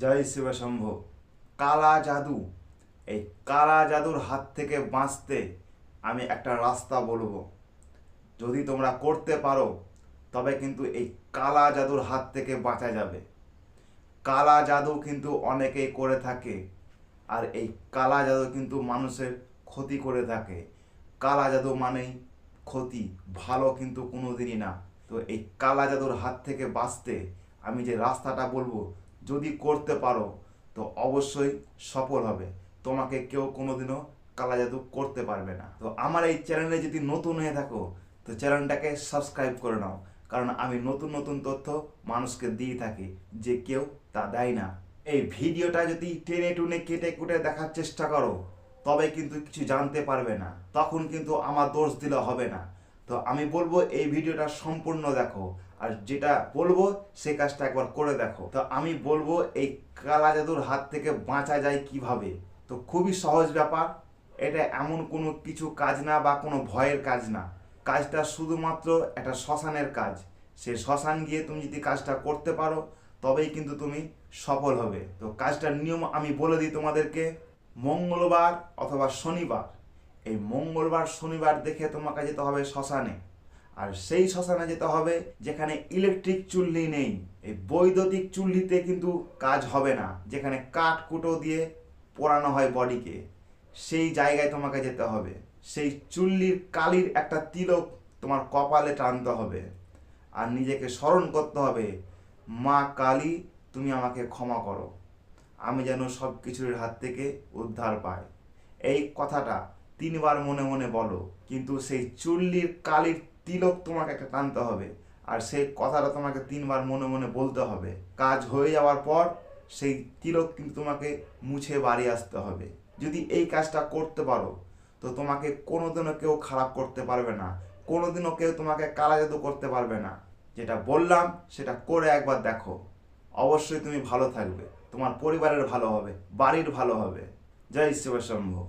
জয় শিবশম্ভ কালা জাদু। এই কালা জাদুর হাত থেকে বাঁচতে আমি একটা রাস্তা বলব। যদি তোমরা করতে পারো, তবে কিন্তু এই কালা জাদুর হাত থেকে বাঁচা যাবে। কালা জাদু কিন্তু অনেকেই করে থাকে, আর এই কালা জাদু কিন্তু মানুষের ক্ষতি করে থাকে। কালা জাদু মানেই ক্ষতি, ভালো কিন্তু কোনোদিনই না। তো এই কালা জাদুর হাত থেকে বাঁচতে আমি যে রাস্তাটা বলব যদি করতে পারো, তো অবশ্যই সফল হবে। তোমাকে কেউ কোনোদিনও কালা জাদু করতে পারবে না। তো আমার এই চ্যানেলে যদি নতুন হয়ে থাকো, তো চ্যানেলটাকে সাবস্ক্রাইব করে নাও। কারণ আমি নতুন নতুন তথ্য মানুষকে দিয়ে থাকি, যে কেউ তা দেয় না। এই ভিডিওটা যদি টেনে টুনে কেটে কুটে দেখার চেষ্টা করো, তবে কিন্তু কিছু জানতে পারবে না। তখন কিন্তু আমার দোষ দিলে হবে না। তো আমি বলব, এই ভিডিওটা সম্পূর্ণ দেখো। আর যেটা বলব সেই কাজটা একবার করে দেখো। তো আমি বলব, এই কালা জাদুর হাত থেকে বাঁচা যায় কীভাবে? তো খুবই সহজ ব্যাপার। এটা এমন কোনো কিছু কাজ না বা কোনো ভয়ের কাজ না। কাজটা শুধুমাত্র একটা শ্মশানের কাজ। সে শ্মশান গিয়ে তুমি যদি কাজটা করতে পারো, তবেই কিন্তু তুমি সফল হবে। তো কাজটার নিয়ম আমি বলে দিই তোমাদেরকে। মঙ্গলবার অথবা শনিবার। এই মঙ্গলবার, শনিবার দেখে তোমাকে যেতে হবে শ্মশানে। আর সেই শ্মশানে যেতে হবে যেখানে ইলেকট্রিক চুল্লি নেই। এই বৈদ্যুতিক চুল্লিতে কিন্তু কাজ হবে না। যেখানে কাঠ কুটো দিয়ে পোড়ানো হয় বডিকে, সেই জায়গায় তোমাকে যেতে হবে। সেই চুল্লির কালির একটা তিলক তোমার কপালে টানতে হবে। আর নিজেকে স্মরণ করতে হবে, মা কালী, তুমি আমাকে ক্ষমা করো। আমি যেন সব কিছুর হাত থেকে উদ্ধার পাই। এই কথাটা তিনবার মনে মনে বলো, কিন্তু সেই চুল্লির কালির তিলক তোমাকে টানতে হবে, আর সেই কথাটা তোমাকে তিনবার মনে মনে বলতে হবে। কাজ হয়ে যাওয়ার পর সেই তিলক কিন্তু তোমাকে মুছে বাড়ি আসতে হবে। যদি এই কাজটা করতে পারো, তো তোমাকে কোনোদিনও কেউ খারাপ করতে পারবে না, কোনোদিনও কেউ তোমাকে কালা জাদু করতে পারবে না। যেটা বললাম, সেটা করে একবার দেখো। অবশ্যই তুমি ভালো থাকবে, তোমার পরিবারের ভালো হবে, বাড়ির ভালো হবে। জয় শিবশম্ভু